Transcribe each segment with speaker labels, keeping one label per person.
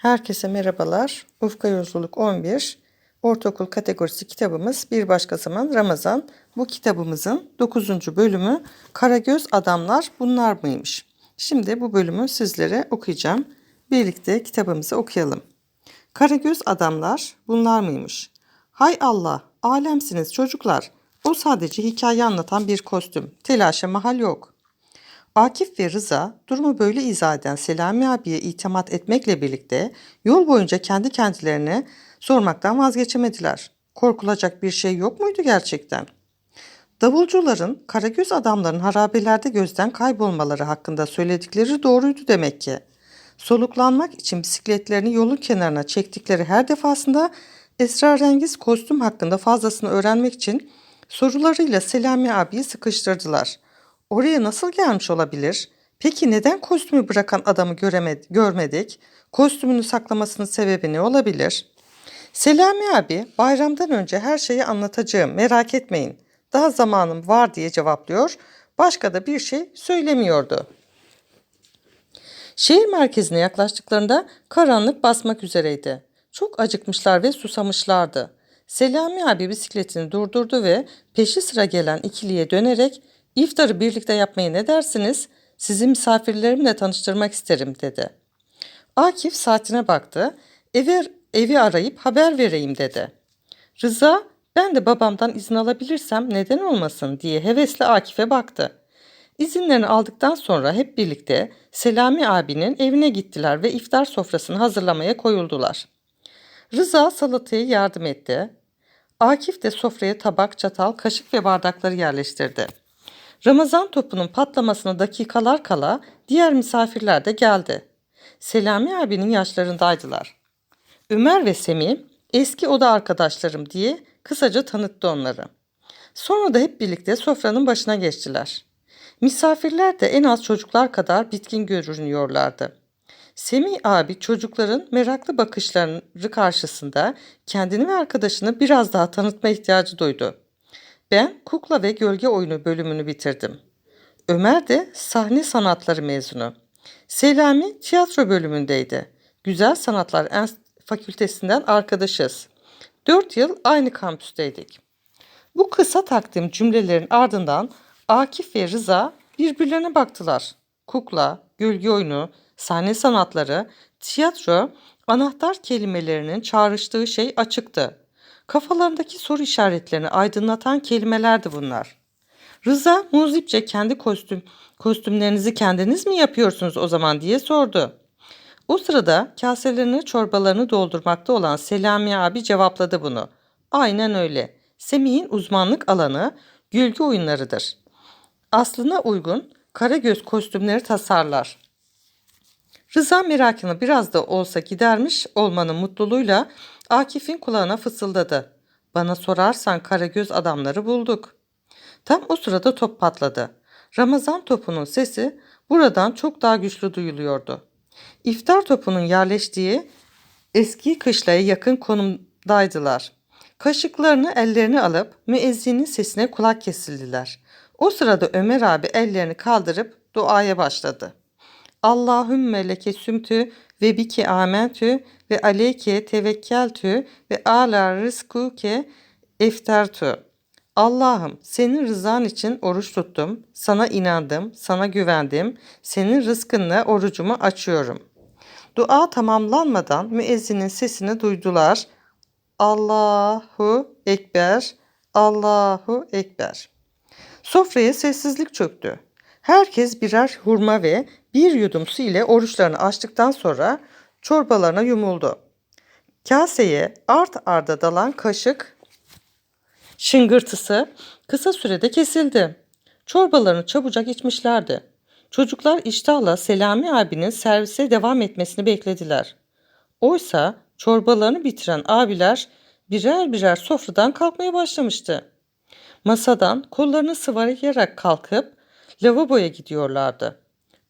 Speaker 1: Herkese merhabalar. Ufka Yolculuk 11 Ortaokul kategorisi kitabımız Bir Başka Zaman Ramazan. Bu kitabımızın 9. bölümü Karagöz Adamlar Bunlar mıymış? Şimdi bu bölümü sizlere okuyacağım. Birlikte kitabımızı okuyalım. Karagöz Adamlar Bunlar mıymış? Hay Allah, alemsiniz çocuklar. O sadece hikaye anlatan bir kostüm. Telaşa mahal yok.'' Akif ve Rıza durumu böyle izah eden Selami abiye itimat etmekle birlikte yol boyunca kendi kendilerine sormaktan vazgeçemediler. Korkulacak bir şey yok muydu gerçekten? Davulcuların Karagöz adamların harabelerde gözden kaybolmaları hakkında söyledikleri doğruydu demek ki. Soluklanmak için bisikletlerini yolun kenarına çektikleri her defasında esrarengiz kostüm hakkında fazlasını öğrenmek için sorularıyla Selami abiyi sıkıştırdılar.'' Oraya nasıl gelmiş olabilir? Peki neden kostümü bırakan adamı göremedi, görmedik? Kostümünü saklamasının sebebi ne olabilir? Selami abi bayramdan önce her şeyi anlatacağım merak etmeyin. Daha zamanım var diye cevaplıyor. Başka da bir şey söylemiyordu. Şehir merkezine yaklaştıklarında karanlık basmak üzereydi. Çok acıkmışlar ve susamışlardı. Selami abi bisikletini durdurdu ve peşi sıra gelen ikiliye dönerek İftarı birlikte yapmayı ne dersiniz? Sizi misafirlerimle tanıştırmak isterim dedi. Akif saatine baktı. Evi, evi arayıp haber vereyim dedi. Rıza ben de babamdan izin alabilirsem neden olmasın diye hevesle Akif'e baktı. İzinlerini aldıktan sonra hep birlikte Selami abinin evine gittiler ve iftar sofrasını hazırlamaya koyuldular. Rıza salataya yardım etti. Akif de sofraya tabak, çatal, kaşık ve bardakları yerleştirdi. Ramazan topunun patlamasına dakikalar kala diğer misafirler de geldi. Selami abinin yaşlarındaydılar. Ömer ve Semih eski oda arkadaşlarım diye kısaca tanıttı onları. Sonra da hep birlikte sofranın başına geçtiler. Misafirler de en az çocuklar kadar bitkin görünüyorlardı. Semih abi çocukların meraklı bakışları karşısında kendini ve arkadaşını biraz daha tanıtma ihtiyacı duydu. Ben kukla ve gölge oyunu bölümünü bitirdim. Ömer de sahne sanatları mezunu. Selami tiyatro bölümündeydi. Güzel Sanatlar Fakültesinden arkadaşız. Dört yıl aynı kampüsteydik. Bu kısa takdim cümlelerin ardından Akif ve Rıza birbirlerine baktılar. Kukla, gölge oyunu, sahne sanatları, tiyatro, anahtar kelimelerinin çağrıştığı şey açıktı. Kafalarındaki soru işaretlerini aydınlatan kelimelerdi bunlar. Rıza muzipçe kendi kostüm kostümlerinizi kendiniz mi yapıyorsunuz o zaman diye sordu. O sırada kaselerini çorbalarını doldurmakta olan Selami abi cevapladı bunu. Aynen öyle. Semih'in uzmanlık alanı gölge oyunlarıdır. Aslına uygun Karagöz kostümleri tasarlar. Rıza merakını biraz da olsa gidermiş olmanın mutluluğuyla Akif'in kulağına fısıldadı. Bana sorarsan Karagöz adamları bulduk. Tam o sırada top patladı. Ramazan topunun sesi buradan çok daha güçlü duyuluyordu. İftar topunun yerleştiği eski kışlaya yakın konumdaydılar. Kaşıklarını ellerini alıp müezzinin sesine kulak kesildiler. O sırada Ömer abi ellerini kaldırıp duaya başladı. Allahümme leke sümtü ve bike amentü ve aleyke tevekkeltü ve ala rızkuke eftertü. Allah'ım senin rızan için oruç tuttum, sana inandım, sana güvendim, senin rızkınla orucumu açıyorum. Dua tamamlanmadan müezzinin sesini duydular. Allahu Ekber, Allahu Ekber. Sofraya sessizlik çöktü. Herkes birer hurma ve bir yudum su ile oruçlarını açtıktan sonra çorbalarına yumuldu. Kaseye art arda dalan kaşık şıngırtısı kısa sürede kesildi. Çorbalarını çabucak içmişlerdi. Çocuklar iştahla Selami abinin servise devam etmesini beklediler. Oysa çorbalarını bitiren abiler birer birer sofradan kalkmaya başlamıştı. Masadan kollarını sıvarayarak kalkıp lavaboya gidiyorlardı.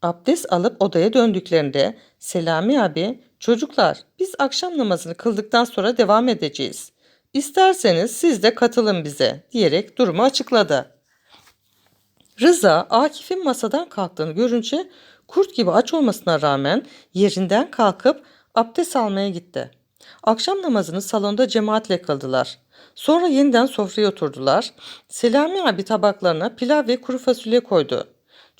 Speaker 1: Abdest alıp odaya döndüklerinde Selami abi çocuklar biz akşam namazını kıldıktan sonra devam edeceğiz. İsterseniz siz de katılın bize diyerek durumu açıkladı. Rıza Akif'in masadan kalktığını görünce kurt gibi aç olmasına rağmen yerinden kalkıp Abdest almaya gitti. Akşam namazını salonda cemaatle kıldılar. Sonra yeniden sofraya oturdular. Selami abi tabaklarına pilav ve kuru fasulye koydu.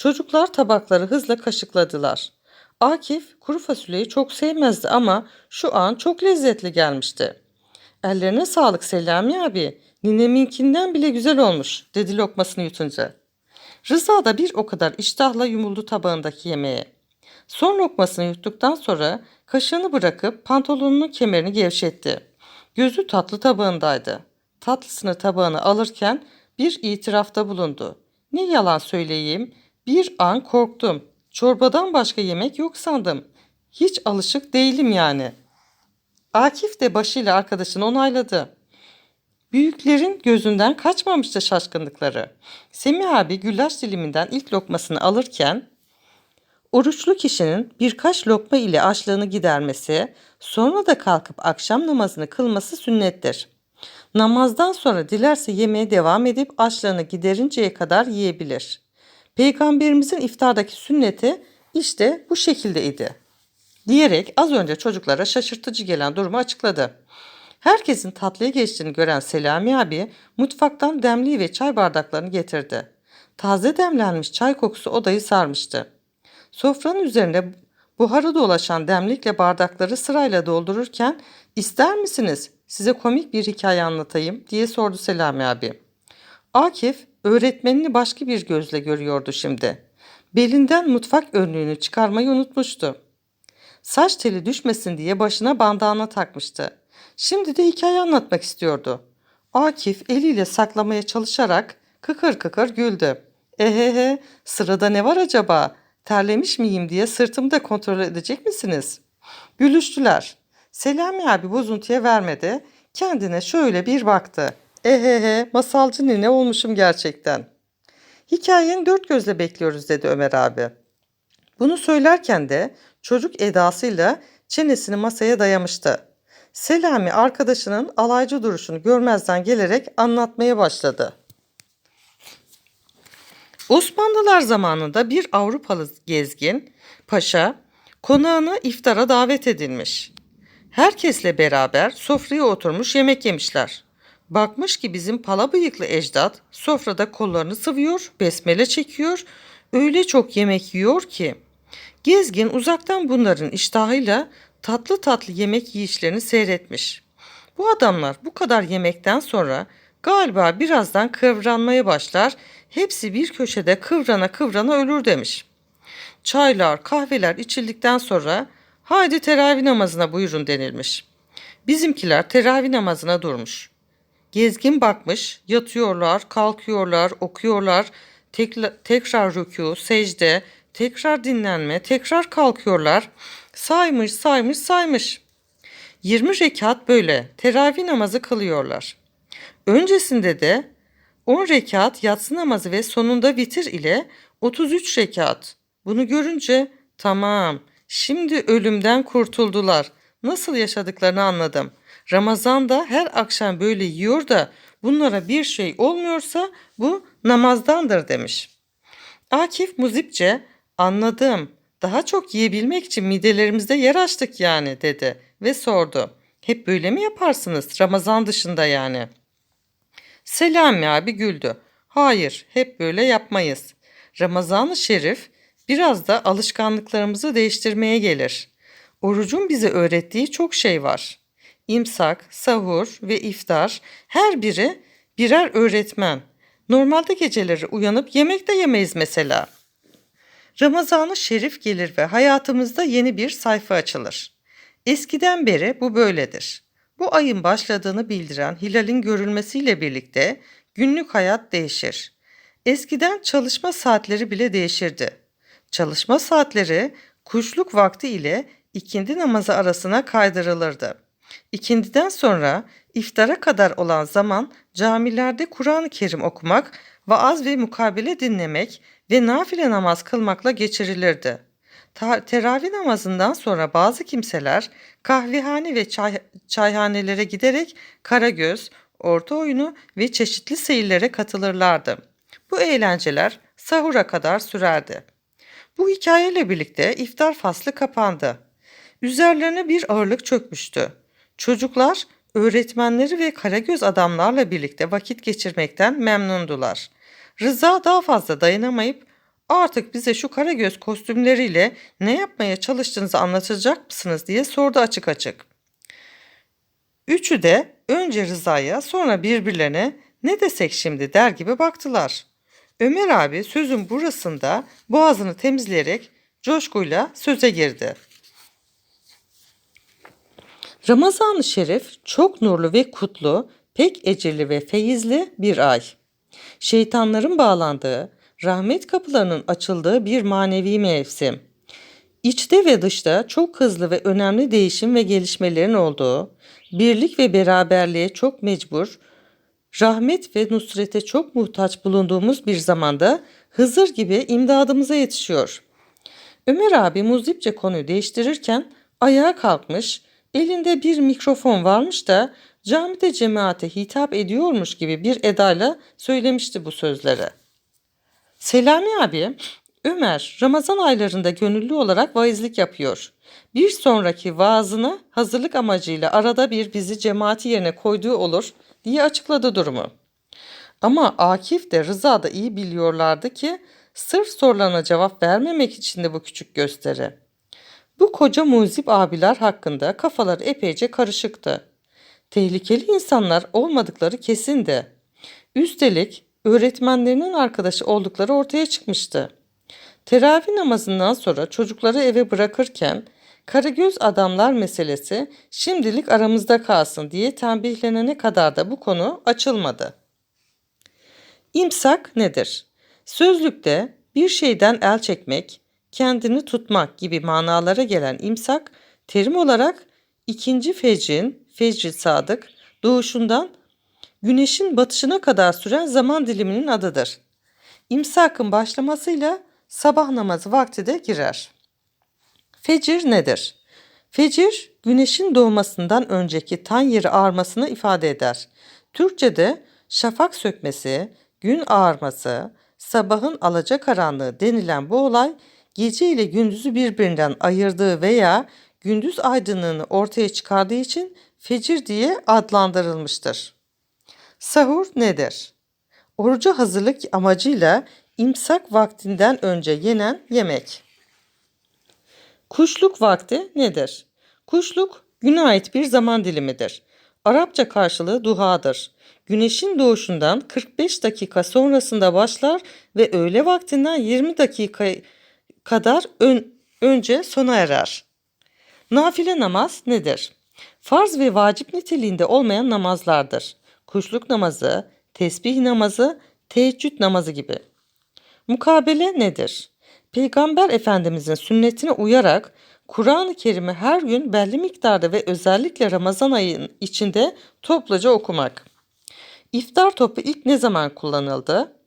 Speaker 1: Çocuklar tabakları hızla kaşıkladılar. Akif kuru fasulyeyi çok sevmezdi ama şu an çok lezzetli gelmişti. Ellerine sağlık Selami abi. Nineminkinden bile güzel olmuş dedi lokmasını yutunca. Rıza da bir o kadar iştahla yumuldu tabağındaki yemeğe. Son lokmasını yuttuktan sonra kaşığını bırakıp pantolonunun kemerini gevşetti. Gözü tatlı tabağındaydı. Tatlısını tabağına alırken bir itirafta bulundu. Ne yalan söyleyeyim, bir an korktum. Çorbadan başka yemek yok sandım. Hiç alışık değilim yani. Akif de başıyla arkadaşını onayladı. Büyüklerin gözünden kaçmamıştı şaşkınlıkları. Semih abi güllaç diliminden ilk lokmasını alırken oruçlu kişinin birkaç lokma ile açlığını gidermesi, sonra da kalkıp akşam namazını kılması sünnettir. Namazdan sonra dilerse yemeğe devam edip açlığını giderinceye kadar yiyebilir. Peygamberimizin iftardaki sünneti işte bu şekildeydi. Diyerek az önce çocuklara şaşırtıcı gelen durumu açıkladı. Herkesin tatlıya geçtiğini gören Selami abi mutfaktan demliği ve çay bardaklarını getirdi. Taze demlenmiş çay kokusu odayı sarmıştı. Sofranın üzerinde buharı dolaşan demlikle bardakları sırayla doldururken ister misiniz size komik bir hikaye anlatayım diye sordu Selami abi. Akif öğretmenini başka bir gözle görüyordu şimdi. Belinden mutfak önlüğünü çıkarmayı unutmuştu. Saç teli düşmesin diye başına bandana takmıştı. Şimdi de hikaye anlatmak istiyordu. Akif eliyle saklamaya çalışarak kıkır kıkır güldü. Ehehe sırada ne var acaba? Terlemiş miyim diye sırtımı da kontrol edecek misiniz? Gülüştüler. Selami abi bozuntuya vermedi. Kendine şöyle bir baktı. Ehehe masalcı nene olmuşum gerçekten. Hikayeni dört gözle bekliyoruz dedi Ömer abi. Bunu söylerken de çocuk edasıyla çenesini masaya dayamıştı. Selami arkadaşının alaycı duruşunu görmezden gelerek anlatmaya başladı. Osmanlılar zamanında bir Avrupalı gezgin paşa konağına iftara davet edilmiş. Herkesle beraber sofraya oturmuş yemek yemişler. Bakmış ki bizim pala bıyıklı ecdat sofrada kollarını sıvıyor, besmele çekiyor, öyle çok yemek yiyor ki. Gezgin uzaktan bunların iştahıyla tatlı tatlı yemek yiyişlerini seyretmiş. Bu adamlar bu kadar yemekten sonra galiba birazdan kıvranmaya başlar, hepsi bir köşede kıvrana kıvrana ölür demiş. Çaylar, kahveler içildikten sonra haydi teravih namazına buyurun denilmiş. Bizimkiler teravih namazına durmuş. Gezgin bakmış, yatıyorlar, kalkıyorlar, okuyorlar, tekla- tekrar rükû, secde, tekrar dinlenme, tekrar kalkıyorlar. Saymış, saymış, saymış. 20 rekat böyle teravih namazı kılıyorlar. Öncesinde de 10 rekat yatsı namazı ve sonunda vitir ile 33 rekat. Bunu görünce tamam şimdi ölümden kurtuldular. Nasıl yaşadıklarını anladım. Ramazan'da her akşam böyle yiyor da bunlara bir şey olmuyorsa bu namazdandır demiş. Akif muzipçe anladım daha çok yiyebilmek için midelerimizde yer açtık yani dedi ve sordu. Hep böyle mi yaparsınız Ramazan dışında yani? Selami abi güldü. Hayır hep böyle yapmayız. Ramazan-ı Şerif biraz da alışkanlıklarımızı değiştirmeye gelir. Orucun bize öğrettiği çok şey var. İmsak, sahur ve iftar her biri birer öğretmen. Normalde geceleri uyanıp yemek de yemeyiz mesela. Ramazan-ı Şerif gelir ve hayatımızda yeni bir sayfa açılır. Eskiden beri bu böyledir. Bu ayın başladığını bildiren hilalin görülmesiyle birlikte günlük hayat değişir. Eskiden çalışma saatleri bile değişirdi. Çalışma saatleri kuşluk vakti ile ikindi namazı arasına kaydırılırdı. İkindiden sonra iftara kadar olan zaman camilerde Kur'an-ı Kerim okumak, vaaz ve mukabele dinlemek ve nafile namaz kılmakla geçirilirdi. Ta- teravih namazından sonra bazı kimseler kahvehane ve çay, çayhanelere giderek karagöz, orta oyunu ve çeşitli seyirlere katılırlardı. Bu eğlenceler sahura kadar sürerdi. Bu hikayeyle birlikte iftar faslı kapandı. Üzerlerine bir ağırlık çökmüştü. Çocuklar öğretmenleri ve Karagöz adamlarla birlikte vakit geçirmekten memnundular. Rıza daha fazla dayanamayıp artık bize şu Karagöz kostümleriyle ne yapmaya çalıştığınızı anlatacak mısınız diye sordu açık açık. Üçü de önce Rıza'ya sonra birbirlerine ne desek şimdi der gibi baktılar. Ömer abi sözün burasında boğazını temizleyerek coşkuyla söze girdi. Ramazan-ı Şerif çok nurlu ve kutlu, pek ecirli ve feyizli bir ay. Şeytanların bağlandığı, rahmet kapılarının açıldığı bir manevi mevsim. İçte ve dışta çok hızlı ve önemli değişim ve gelişmelerin olduğu, birlik ve beraberliğe çok mecbur, rahmet ve nusrete çok muhtaç bulunduğumuz bir zamanda Hızır gibi imdadımıza yetişiyor. Ömer abi muzipçe konuyu değiştirirken ayağa kalkmış, elinde bir mikrofon varmış da camide cemaate hitap ediyormuş gibi bir edayla söylemişti bu sözleri. Selami abi, Ömer Ramazan aylarında gönüllü olarak vaizlik yapıyor. Bir sonraki vaazına hazırlık amacıyla arada bir bizi cemaati yerine koyduğu olur diye açıkladı durumu. Ama Akif de Rıza da iyi biliyorlardı ki sırf sorularına cevap vermemek için de bu küçük gösteri. Bu koca muzip abiler hakkında kafaları epeyce karışıktı. Tehlikeli insanlar olmadıkları kesindi. Üstelik öğretmenlerinin arkadaşı oldukları ortaya çıkmıştı. Teravih namazından sonra çocukları eve bırakırken Karagöz adamlar meselesi şimdilik aramızda kalsın diye tembihlenene kadar da bu konu açılmadı. İmsak nedir? Sözlükte bir şeyden el çekmek, kendini tutmak gibi manalara gelen imsak terim olarak ikinci fecrin, fecri sadık, doğuşundan güneşin batışına kadar süren zaman diliminin adıdır. İmsakın başlamasıyla sabah namazı vakti de girer. Fecir nedir? Fecir, güneşin doğmasından önceki tan yeri ağarmasını ifade eder. Türkçe'de şafak sökmesi, gün ağarması, sabahın alacakaranlığı denilen bu olay gece ile gündüzü birbirinden ayırdığı veya gündüz aydınlığını ortaya çıkardığı için fecir diye adlandırılmıştır. Sahur nedir? Oruca hazırlık amacıyla imsak vaktinden önce yenen yemek. Kuşluk vakti nedir? Kuşluk güne ait bir zaman dilimidir. Arapça karşılığı duhadır. Güneşin doğuşundan 45 dakika sonrasında başlar ve öğle vaktinden 20 dakika kadar ön, önce sona erer. Nafile namaz nedir? Farz ve vacip niteliğinde olmayan namazlardır. Kuşluk namazı, tesbih namazı, teheccüd namazı gibi. Mukabele nedir? Peygamber Efendimizin sünnetine uyarak Kur'an-ı Kerim'i her gün belli miktarda ve özellikle Ramazan ayının içinde topluca okumak. İftar topu ilk ne zaman kullanıldı?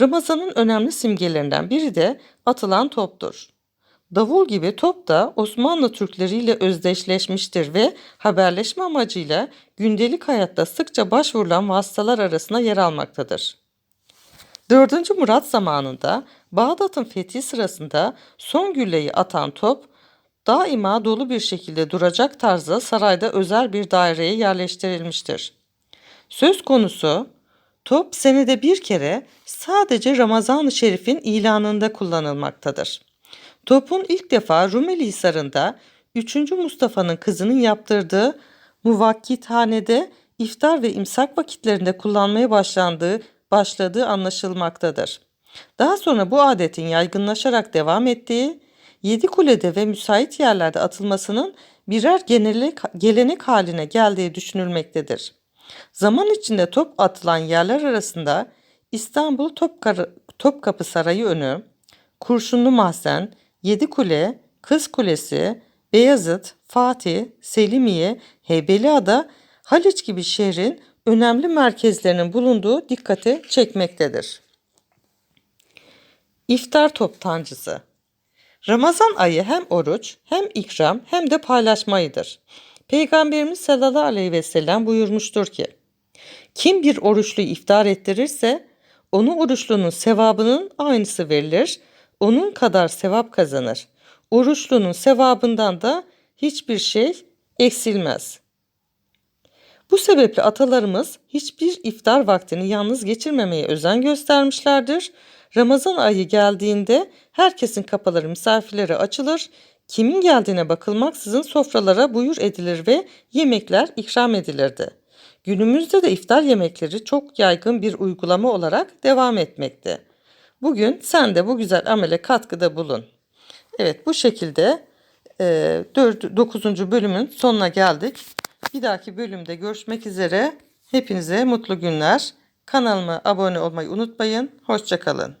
Speaker 1: Ramazan'ın önemli simgelerinden biri de atılan toptur. Davul gibi top da Osmanlı Türkleriyle özdeşleşmiştir ve haberleşme amacıyla gündelik hayatta sıkça başvurulan vasıtalar arasında yer almaktadır. 4. Murat zamanında Bağdat'ın fethi sırasında son gülleyi atan top daima dolu bir şekilde duracak tarzda sarayda özel bir daireye yerleştirilmiştir. Söz konusu top senede bir kere sadece Ramazan-ı Şerif'in ilanında kullanılmaktadır. Topun ilk defa Rumeli Hisarı'nda 3. Mustafa'nın kızının yaptırdığı muvakkithanede iftar ve imsak vakitlerinde kullanmaya başlandığı başladığı anlaşılmaktadır. Daha sonra bu adetin yaygınlaşarak devam ettiği, yedi kulede ve müsait yerlerde atılmasının birer gelenek, gelenek haline geldiği düşünülmektedir. Zaman içinde top atılan yerler arasında İstanbul Topkapı, Topkapı Sarayı önü, Kurşunlu Mahzen, Yedikule, Kız Kulesi, Beyazıt, Fatih, Selimiye, Heybeliada, Haliç gibi şehrin önemli merkezlerinin bulunduğu dikkati çekmektedir. İftar toptancısı Ramazan ayı hem oruç hem ikram hem de paylaşma ayıdır. Peygamberimiz sallallahu aleyhi ve sellem buyurmuştur ki, kim bir oruçlu iftar ettirirse onu oruçlunun sevabının aynısı verilir, onun kadar sevap kazanır. Oruçlunun sevabından da hiçbir şey eksilmez. Bu sebeple atalarımız hiçbir iftar vaktini yalnız geçirmemeye özen göstermişlerdir. Ramazan ayı geldiğinde herkesin kapıları misafirlere açılır, kimin geldiğine bakılmaksızın sofralara buyur edilir ve yemekler ikram edilirdi. Günümüzde de iftar yemekleri çok yaygın bir uygulama olarak devam etmekte. Bugün sen de bu güzel amele katkıda bulun. Evet bu şekilde e, 4, 9. bölümün sonuna geldik. Bir dahaki bölümde görüşmek üzere. Hepinize mutlu günler. Kanalıma abone olmayı unutmayın. Hoşçakalın.